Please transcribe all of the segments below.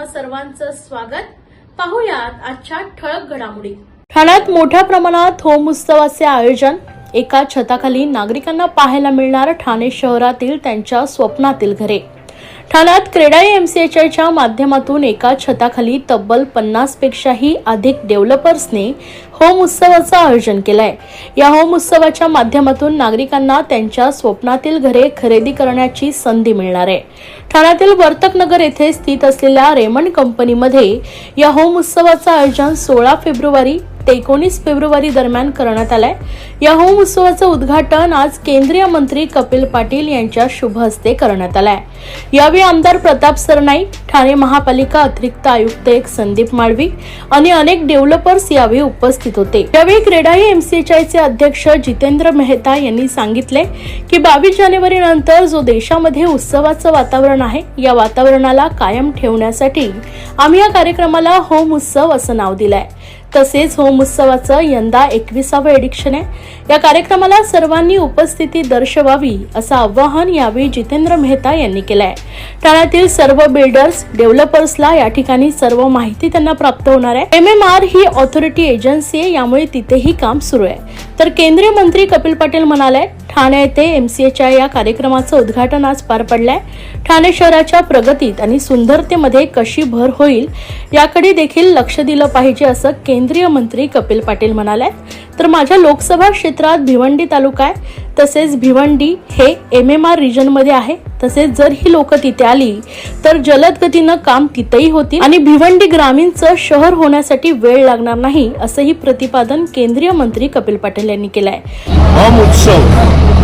तुम्हा सर्वांचं स्वागत. पाहुयात आजच्या ठळक घडामोडी. ठाण्यात मोठ्या प्रमाणात होम उत्सवाचे आयोजन. एका छताखाली नागरिकांना पाहायला मिळणार ठाणे शहरातील त्यांच्या स्वप्नातील घरे. ठाण्यात क्रेडाई एमसीएचआयच्या माध्यमातून एका छताखाली तब्बल पन्नास पेक्षाही अधिक डेव्हलपर्सने होम उत्सवाचं आयोजन केलंय. या होम उत्सवाच्या माध्यमातून नागरिकांना त्यांच्या स्वप्नातील घरे खरेदी करण्याची संधी मिळणार आहे. ठाण्यातील वर्तकनगर येथे स्थित असलेल्या रेमंड कंपनीमध्ये या होम उत्सवाचं आयोजन सोळा फेब्रुवारी ते एकोणीस फेब्रुवारी दरम्यान करण्यात आलंय. या होम उत्सवाचं उद्घाटन आज केंद्रीय मंत्री कपिल पाटील यांच्या शुभ हस्ते करण्यात आलंय. यावेळी आमदार प्रताप सरनाईक ठाणे महापालिका अतिरिक्त आयुक्त एक संदीप माळवी आणि अनेक डेव्हलपर्स यावेळी उपस्थित होते. यावेळी क्रेडाई एमसीएचआयचे अध्यक्ष जितेंद्र मेहता यांनी सांगितले की बावीस जानेवारी नंतर जो देशामध्ये उत्सवाचं वातावरण आहे या वातावरणाला कायम ठेवण्यासाठी आम्ही या कार्यक्रमाला होम उत्सव असं नाव दिलंय. तसेच होम उत्सवाचं यंदा एकविसावं एडिक्शन आहे. या कार्यक्रमाला सर्वांनी उपस्थिती दर्शवावी असं आवाहन यावेळी जितेंद्र मेहता यांनी केलंय. ठाण्यातील सर्व बिल्डर्स डेव्हलपर्सला या ठिकाणी सर्व माहिती त्यांना प्राप्त होणार आहे. एम एम आर ही ऑथॉरिटी एजन्सी आहे यामुळे तिथेही काम सुरू आहे. तर केंद्रीय मंत्री कपिल पाटील म्हणाले ठाणे येथे एमसीएचआय या कार्यक्रमाचं उद्घाटन आज पार पडलंय. ठाणे शहराच्या प्रगतीत आणि सुंदरतेमध्ये कशी भर होईल याकडे देखील लक्ष दिलं पाहिजे असं केंद्रीय मंत्री कपिल पाटील म्हणाले. तर माझ्या लोकसभा क्षेत्रात भिवंडी तालुका आहे. तसेच भिवंडी हे एम एम आर रिजनमध्ये आहे. तसेच जर ही लोक तिथे आली तर जलद गतीनं काम तिथेही होती आणि भिवंडी ग्रामीणचं शहर होण्यासाठी वेळ लागणार नाही असंही प्रतिपादन केंद्रीय मंत्री कपिल पाटील यांनी केलं आहे होम उत्सव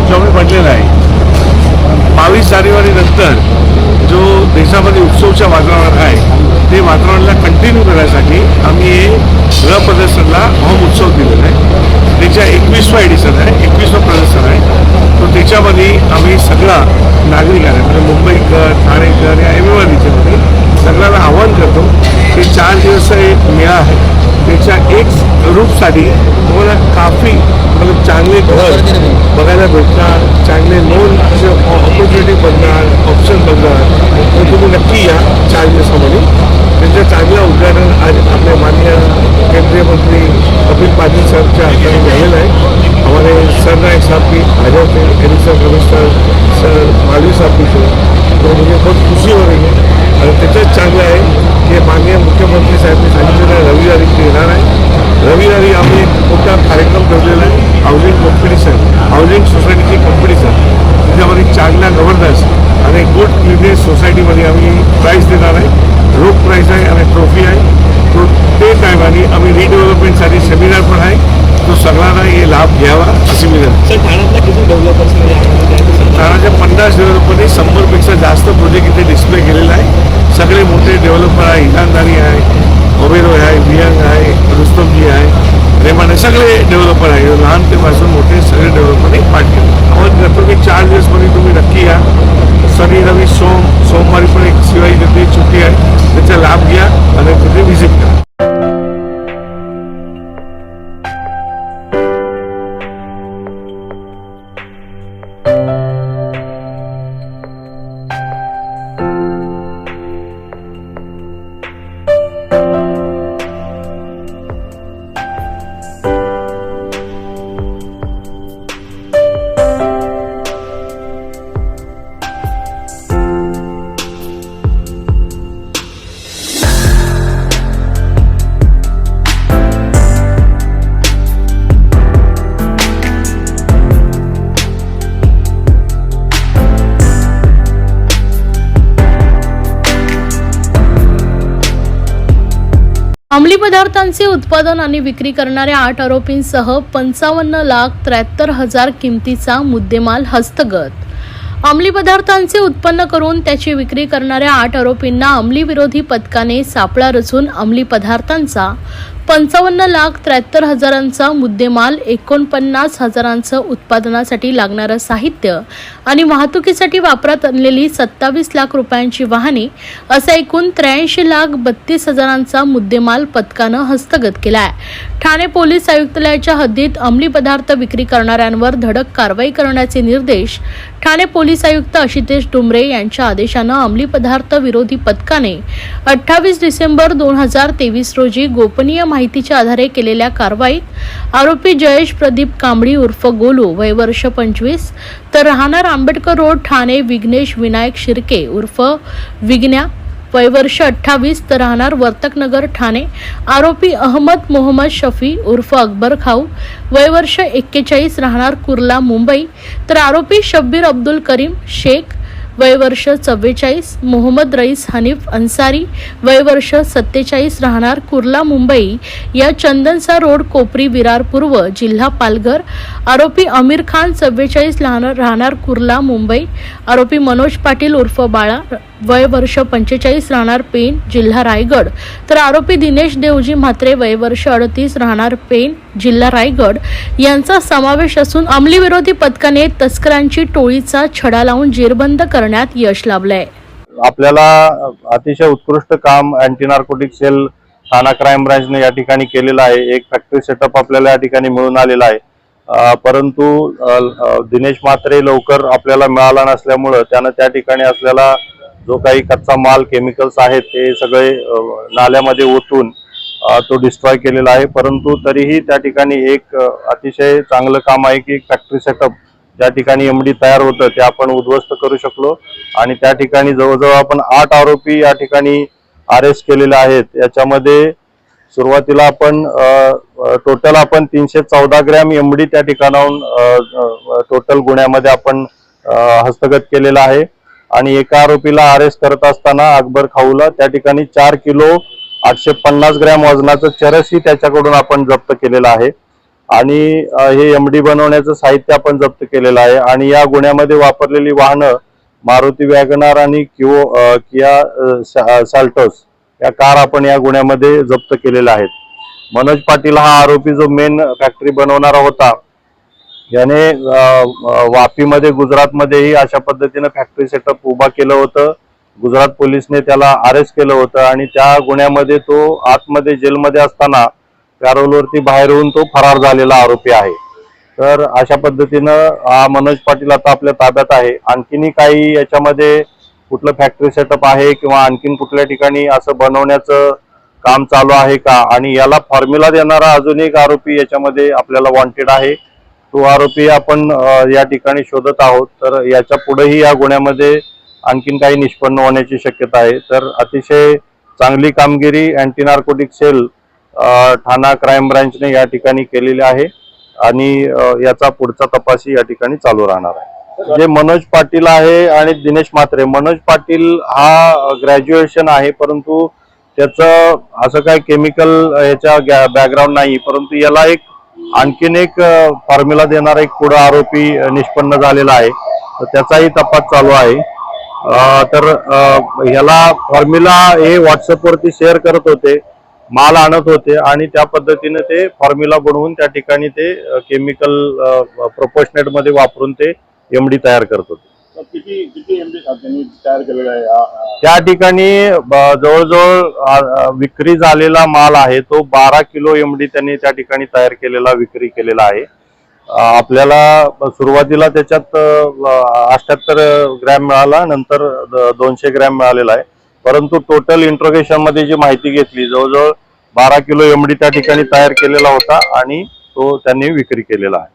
जो आम्ही म्हटलेला आहे बावीस जानेवारी नंतर जो देशामध्ये उत्सवच्या वातावरण आहे ते वातावरणाला कंटिन्यू करण्यासाठी आम्ही हे गृहप्रदर्शनला होम उत्सव दिलेला आहे. त्याच्या एकवीसवा एडिशन आहे एकवीसवा प्रदर्शन आहे. तो त्याच्यामध्ये आम्ही सगळा नागरिकांना म्हणजे मुंबईकर ठाणेकर या एम याच्यामध्ये सगळ्यांना आव्हान करतो ते चार दिवस एक मेळा आहे. त्याच्या एक रूपसाठी तुम्हाला काफी मतलब चांगले घर बघायला भेटणार चांगले लोन असे ऑपॉर्च्युनिटी बनणार ऑप्शन बनणार. तर तुम्ही नक्की या चार दिवसामध्ये. त्यांचं चांगलं उद्घाटन आज आपले मान्य केंद्रीय मंत्री कपिल पाटील साहेबच्या हाताने झालेलं आहे. हमारे सर नायक साहब की हाजर थे एडिशनल कमिश्नर सर मालवी साहब भी थे. तो मुझे बहुत खुशी हो रही है आणि त्याच्यात चांगलं आहे की माननीय मुख्यमंत्री साहेबांनी सांगितलेलं आहे रविवारी ते येणार आहे रविवारी आम्ही एक मोठा कार्यक्रम ठेवलेला आहे हाऊसिंग कॉम्पिटिशन हाऊसिंग सोसायटीची कॉम्पिटिशन त्याच्यामध्ये चांगल्या गव्हर्नन्स आणि गुड क्लिनेस सोसायटीमध्ये आम्ही प्राईज देणार आहे रोख प्राईज आहे आणि ट्रॉफी आहे तो ते टायमाने आम्ही रिडेव्हलपमेंटसाठी सेमिनार पण आहे तो सगळ्यांना हे लाभ घ्यावा अशी विनंती. ठाण्याच्या पन्नास डेव्हलपरने शंभरपेक्षा जास्त प्रोजेक्ट इथे डिस्प्ले केलेला आहे. सगळे मोठे डेव्हलपर आहे इनामदारी आहे ओबेरो आहे वियंग आहे रुस्तमजी आहे रेमान सगळे डेव्हलपर आहे. लहान ते पासून मोठे सगळे डेव्हलपरने पाठ केले. करतो की चार दिवसमध्ये तुम्ही नक्की या. शनी रवी सोम सोमवारी पण एक शिवाई गती सुट्टी आहे. त्याचा लाभ घ्या आणि तिथे व्हिजिट करा. अंमली पदार्थांचे उत्पादन आणि विक्री करणाऱ्या आठ आरोपींसह पंचावन्न लाख त्र्याहत्तर हजार किमतीचा मुद्देमाल हस्तगत. अंमली पदार्थांचे उत्पन्न करून त्याची विक्री करणाऱ्या आठ आरोपींना अंमली विरोधी पथकाने सापळा रचून अंमली पदार्थांचा पंचावन्न लाख त्र्याहत्तर हजारांचा मुद्देमाल एकोणपन्नास हजारांचं उत्पादनासाठी लागणारं साहित्य आणि वाहतुकीसाठी वापरात आणलेली सत्तावीस लाख रुपयांची वाहने असा एकूण त्र्याऐंशी लाख बत्तीस हजारांचा मुद्देमाल पथकानं हस्तगत केला आहे ठाणे पोलीस आयुक्तालयाच्या हद्दीत अंमली पदार्थ विक्री करणाऱ्यांवर धडक कारवाई करण्याचे निर्देश ठाणे पोलीस आयुक्त आशितेश डुमरे यांच्या आदेशानं अंमली पदार्थ विरोधी पथकाने अठ्ठावीस डिसेंबर दोन हजार तेवीस रोजी गोपनीय माहितीच्या आधारे केलेल्या कारवाईत आरोपी जयेश प्रदीप कांबळी उर्फ गोलू वय वर्ष पंचवीस तर राहणार आंबेडकर रोड ठाणे विघ्नेश विनायक शिर्के उर्फ विघ्न्या वय वर्ष अठ्ठावीस तर राहणार वर्तकनगर ठाणे. आरोपी अहमद मोहम्मद शफी उर्फ अकबर खाऊ वय वर्ष एक्केचाळीस राहणार कुर्ला मुंबई. तर आरोपी शब्बीर अब्दुल करीम शेख वय वर्ष चव्वेचाळीस मोहम्मद रईस हनीफ अन्सारी वय वर्ष सत्तेचाळीस राहणार कुर्ला मुंबई या चंदनसा रोड कोपरी विरार पूर्व जिल्हा पालघर. आरोपी आमिर खान चव्वेचाळीस राहणार कुर्ला मुंबई. आरोपी मनोज पाटील उर्फ बाळा वय वर्ष पंचेचाळीस राहणार पेन जिल्हा रायगड. तर आरोपी दिनेश देवजी म्हात्रे वय वर्ष अडतीस राहणार पेन जिल्हा रायगड. यांचा समावेश असून अंमली विरोधी पथकाने तस्करांची टोळीचा छडा लावून जेरबंद करण्यात यश लाभलंय. आपल्याला अतिशय उत्कृष्ट काम anti narcotic cell Thane crime ब्रांचने या ठिकाणी केलेलं आहे. एक फॅक्टरी सेटअप आपल्याला या ठिकाणी मिळून आलेला आहे. परंतु दिनेश म्हात्रे लवकर आपल्याला मिळाला नसल्यामुळं त्यानं त्या ठिकाणी असलेला जो काही कच्चा माल केमिकल्स आहेत ते सगळे नाल्यामध्ये ओतून तो डिस्ट्रॉय केलेला आहे. परंतु तरीही त्या ठिकाणी एक अतिशय चांगलं काम आहे की फॅक्टरी सेटअप ज्या ठिकाणी एमडी तयार होतं ते आपण उद्ध्वस्त करू शकलो. आणि त्या ठिकाणी जवळजवळ आपण आठ आरोपी या ठिकाणी अरेस्ट केलेले आहेत. याच्यामध्ये सुरुवातीला आपण टोटल आपण तीनशे चौदा ग्रॅम एमडी त्या ठिकाणाहून टोटल गुन्ह्यामध्ये आपण हस्तगत केलेला आहे. आणि एका आरोपीला अरेस्ट करत असताना अकबर खाऊला. त्या ठिकाणी चार किलो आठशे पन्नास ग्रॅम वजनाचं चरसही त्याच्याकडून आपण जप्त केलेलं आहे. आणि हे हे एमडी बनवण्याचं साहित्य आपण जप्त केलेलं आहे. आणि या गुन्ह्यामध्ये वापरलेली वाहनं मारुती वॅगनार आणि किओ किया अ, साल्टोस या कार आपण या गुन्ह्यामध्ये जप्त केलेल्या आहेत. मनोज पाटील हा आरोपी जो मेन फॅक्टरी बनवणारा होता. याने वापीमध्ये गुजरातमध्येही अशा पद्धतीनं फॅक्टरी सेटअप उभा केलं होतं. गुजरात पोलिसने त्याला अरेस्ट केलं होतं आणि त्या गुन्ह्यामध्ये तो आतमध्ये जेलमध्ये असताना पॅरोलवरती बाहेर येऊन तो फरार झालेला आरोपी आहे. तर अशा पद्धतीनं हा मनोज पाटील आता आपल्या ताब्यात आहे. आणखीनही काही याच्यामध्ये कुठलं फॅक्टरी सेटअप आहे किंवा आणखीन कुठल्या ठिकाणी असं बनवण्याचं काम चालू आहे का? आणि याला फॉर्म्युला देणारा अजून एक आरोपी याच्यामध्ये आपल्याला वॉन्टेड आहे. तो आरोपी आपण या ठिकाणी शोधत आहोत. तर याच्या पुढेही या गुन्ह्यामध्ये आणखीन काही निष्पन्न होण्याची शक्यता आहे. तर अतिशय चांगली कामगिरी anti narcotic cell Thane crime ब्रांचने या ठिकाणी केलेली आहे आणि याचा पुढचा तपासही या ठिकाणी चालू राहणार आहे. जे मनोज पाटील आहे आणि दिनेश मात्रे मनोज पाटील हा ग्रॅज्युएशन आहे परंतु त्याचं असं काही केमिकल याच्या बॅकग्राऊंड नाही परंतु याला एक आणखीन एक फॉर्म्युला देणारा एक पुढं आरोपी निष्पन्न झालेला आहे. तर त्याचाही तपास चालू आहे. तर ह्याला फॉर्म्युला हे व्हॉट्सअपवरती शेअर करत होते माल आणत होते आणि त्या पद्धतीने ते फॉर्म्युला बनवून त्या ठिकाणी ते केमिकल प्रोपोशनेटमध्ये वापरून ते एमडी तयार करत होते. किती किती त्यांनी तयार केलेला आहे त्या ठिकाणी जवळजवळ विक्री झालेला माल आहे तो बारा किलो एमडी त्यांनी त्या ठिकाणी तयार केलेला विक्री केलेला आहे. आपल्याला सुरुवातीला त्याच्यात अठ्याहत्तर ग्रॅम मिळाला नंतर दोनशे ग्रॅम मिळालेला आहे. परंतु टोटल इंट्रोगेशनमध्ये जी माहिती घेतली जवळजवळ बारा किलो एमडी त्या ठिकाणी तयार केलेला होता आणि तो त्यांनी विक्री केलेला आहे.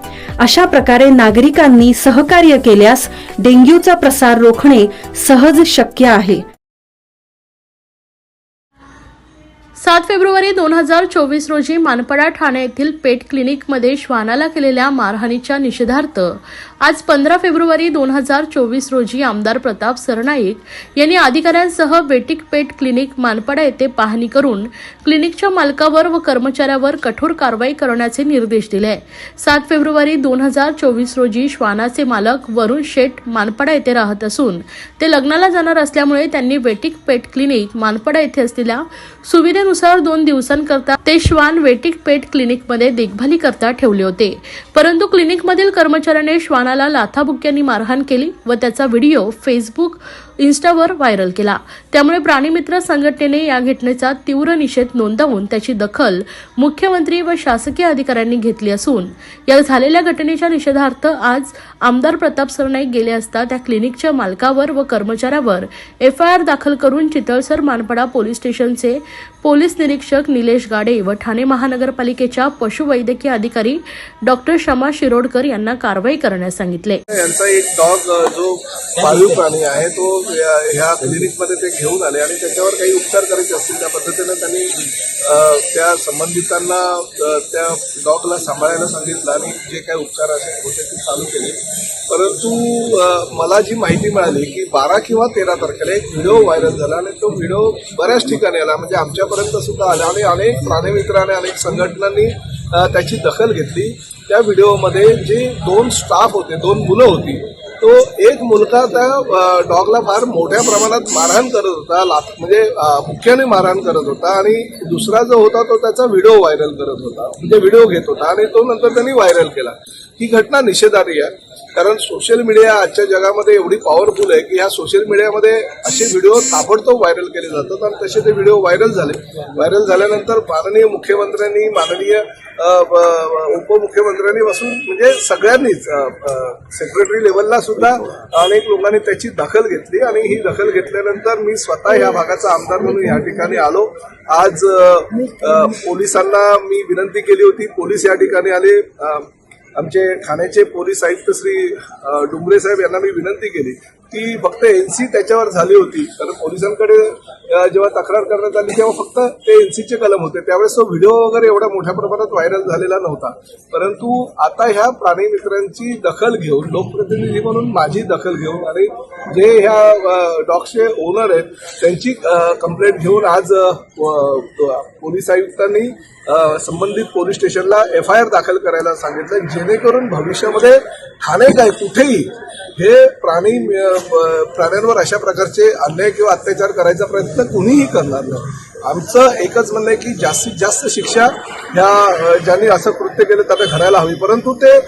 अशा प्रकारे नागरिकांनी सहकार्य केल्यास डेंग्यूचा प्रसार रोखणे सहज शक्य आहे. सात फेब्रुवारी दोन हजार चोवीस रोजी मानपडा ठाणे येथील पेट क्लिनिकमध्ये श्वानाला केलेल्या मारहाणीच्या निषेधार्थ आज पंधरा फेब्रुवारी दोन हजार चोवीस रोजी आमदार प्रताप सरनाईक यांनी अधिकाऱ्यांसह बेटिक पेट क्लिनिक मानपडा येथे पाहणी करून क्लिनिकच्या मालकावर व कर्मचाऱ्यावर कठोर कारवाई करण्याचे निर्देश दिले. सात फेब्रुवारी दोन हजार चोवीस रोजी श्वानाचे मालक वरुण शेठ मानपडा येथे राहत असून ते लग्नाला जाणार असल्यामुळे त्यांनी वेटिक पेट क्लिनिक मानपडा येथे असलेल्या सुविधेनुसार दोन दिवसांकरता ते श्वान वेटिक पेट क्लिनिकमध्ये देखभाली करता ठेवले होते. परंतु क्लिनिकमधील कर्मचाऱ्याने श्वानाला लाथाबुक्यांनी मारहाण केली व त्याचा व्हिडिओ फेसबुक इन्स्टावर व्हायरल केला. त्यामुळे प्राणीमित्र संघटनेने या घटनेचा तीव्र निषेध नोंदवून त्याची दखल मुख्यमंत्री व शासकीय अधिकाऱ्यांनी घेतली असून या झालेल्या घटनेच्या निषेधार्थ आज आमदार प्रताप सरनाईक गेले असता त्या क्लिनिकच्या मालकावर व कर्मचाऱ्यावर एफ आय आर दाखल करून चितळसर मानपडा पोलीस स्टेशनचे पोलीस निरीक्षक निलेश गाडे व ठाणे महानगरपालिकेच्या पशुवैद्यकीय अधिकारी डॉक्टर शमा शिरोडकर यांना कारवाई करण्यास सांगितले. यांचा एक डॉग जो पाळीव प्राणी आहे तो ह्या क्लिनिकमध्ये ते घेऊन आले आणि त्याच्यावर काही उपचार करायचे असतील त्या पद्धतीनं त्यांनी त्या संबंधितांना त्या डॉगला सांभाळायला सांगितलं आणि जे काही उपचार असे होते ते चालू केले. परंतु मला जी माहिती मिळाली की बारा किंवा तेरा तारखेला एक व्हिडिओ व्हायरल झाला आणि तो व्हिडिओ बऱ्याच ठिकाणी आला. म्हणजे आमच्यापर्यंत सुद्धा आला आणि अनेक प्राणीमित्राने अनेक संघटनांनी त्याची दखल घेतली. त्या व्हिडिओमध्ये जे दोन स्टाफ होते दोन मुलं होती तो एक मुलगा त्या डॉगला फार मोठ्या प्रमाणात मारहाण करत होता लाथ म्हणजे मुख्याने मारहाण करत होता आणि दुसरा जो होता तो त्याचा व्हिडिओ व्हायरल करत होता म्हणजे व्हिडिओ घेत होता आणि तो नंतर त्यांनी व्हायरल केला. ही घटना निषेधार्ह आहे कारण सोशल मीडिया आजच्या जगामध्ये एवढी पॉवरफुल आहे की ह्या सोशल मीडियामध्ये असे व्हिडिओ ताबडतोब व्हायरल केले जातात आणि तसे ते व्हिडिओ व्हायरल झाले. व्हायरल झाल्यानंतर माननीय मुख्यमंत्र्यांनी माननीय उपमुख्यमंत्र्यांनी बसून म्हणजे सगळ्यांनीच सेक्रेटरी लेवलला सुद्धा अनेक लोकांनी त्याची दखल घेतली आणि ही दखल घेतल्यानंतर मी स्वतः या भागाचा आमदार म्हणून या ठिकाणी आलो. आज पोलिसांना मी विनंती केली होती. पोलीस या ठिकाणी आले. आमचे ठाण्याचे पोलीस आयुक्त श्री डुंबरे साहेब यांना मी विनंती केली. ती फक्त एनसी त्याच्यावर झाली होती. कारण पोलिसांकडे जेव्हा तक्रार करण्यात आली तेव्हा फक्त ते एनसीचे कलम होते. त्यावेळेस तो व्हिडिओ वगैरे एवढ्या मोठ्या प्रमाणात व्हायरल झालेला नव्हता. परंतु आता ह्या प्राणी मित्रांची दखल घेऊन लोकप्रतिनिधी म्हणून माझी दखल घेऊन आणि जे ह्या डॉग्सचे ओनर आहेत त्यांची कंप्लेंट घेऊन आज पोलीस आयुक्तांनी संबंधित पोलीस स्टेशनला एफ आय आर दाखल करायला सांगितलं जेणेकरून भविष्यामध्ये ठाणे काय कुठेही हे प्राणी प्राण्यांवर अशा प्रकारचे अन्याय किंवा अत्याचार करायचा प्रयत्न कुणीही करणार नाही. आमचं एकच म्हणणं आहे की जास्तीत जास्त शिक्षा ह्या ज्यांनी असं कृत्य केलं त्यांना घडायला हवी. परंतु ते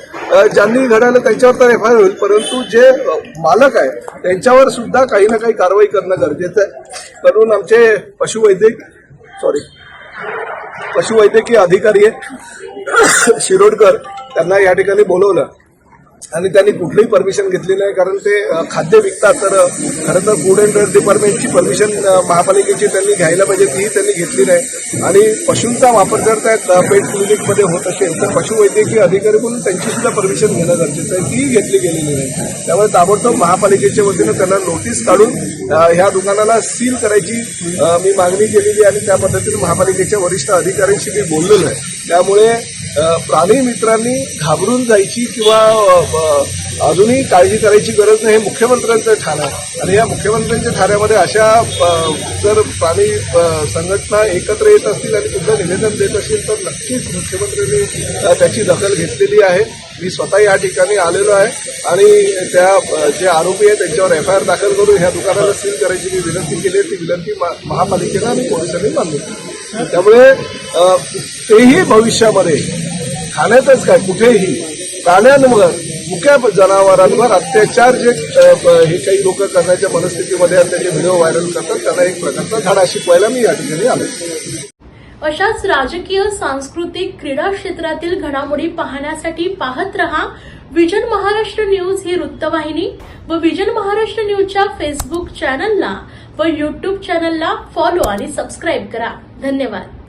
ज्यांनी घडायला त्यांच्यावर तर एफ आय आर होईल परंतु जे मालक आहे त्यांच्यावर सुद्धा काही ना काही कारवाई करणं गरजेचं आहे. करून आमचे पशुवैद्यक सॉरी पशुवैद्यकीय अधिकारी आहेत. शिरोडकर त्यांना या ठिकाणी बोलवलं. आणि त्यांनी कुठलीही परमिशन घेतली नाही कारण ते खाद्य विकतात. तर खरं तर फूड अँड ड्रग डिपार्टमेंटची परमिशन महापालिकेची त्यांनी घ्यायला पाहिजे तीही त्यांनी घेतली नाही. आणि पशूंचा वापर जर त्या पेट क्लिनिकमध्ये होत असेल तर पशुवैद्यकीय अधिकारी म्हणून त्यांची सुद्धा परमिशन घेणं गरजेचं आहे. तीही घेतली गेलेली नाही. त्यामुळे ताबडतोब महापालिकेच्या वतीनं त्यांना नोटीस काढून ह्या दुकानाला सील करायची मी मागणी केलेली आणि त्या पद्धतीने महापालिकेच्या वरिष्ठ अधिकाऱ्यांशी मी बोललेलो आहे. त्यामुळे प्राणी मित्रांनी घाबरून जायची किंवा अजूनही काळजी करायची गरज नाही हे मुख्यमंत्र्यांचं ठाण आहे. आणि या मुख्यमंत्र्यांच्या ठाण्यामध्ये अशा जर प्राणी संघटना एकत्र येत असतील आणि तुमचं निवेदन देत असतील तर नक्कीच मुख्यमंत्र्यांनी त्याची दखल घेतलेली आहे. मी स्वतः या ठिकाणी आलेलो आहे आणि त्या जे आरोपी आहेत त्यांच्यावर एफ आय आर दाखल करून ह्या दुकानाला सील करायची मी विनंती केली आहे. ती विनंती मा- महापालिकेनं आणि पोलिसांनी मान्य केली त्यामुळे तेही भविष्यामध्ये खाण्यातच काय कुठेही प्राण्यांवर मुक्या जनावरांवर अत्याचार जे हे काही लोक करण्याच्या मनस्थितीमध्ये त्याचे व्हिडिओ व्हायरल करतात त्यांना एक प्रकारचा धडा शिकवायला मी या ठिकाणी आलो अशाच राजकीय सांस्कृतिक क्रीडा क्षेत्रातील घडामोडी पाहण्यासाठी पाहत रहा विजन महाराष्ट्र न्यूज ही वृत्तवाहिनी व विजन महाराष्ट्र न्यूजच्या फेसबुक चॅनलला व युट्यूब चॅनलला फॉलो आणि सबस्क्राईब करा. धन्यवाद.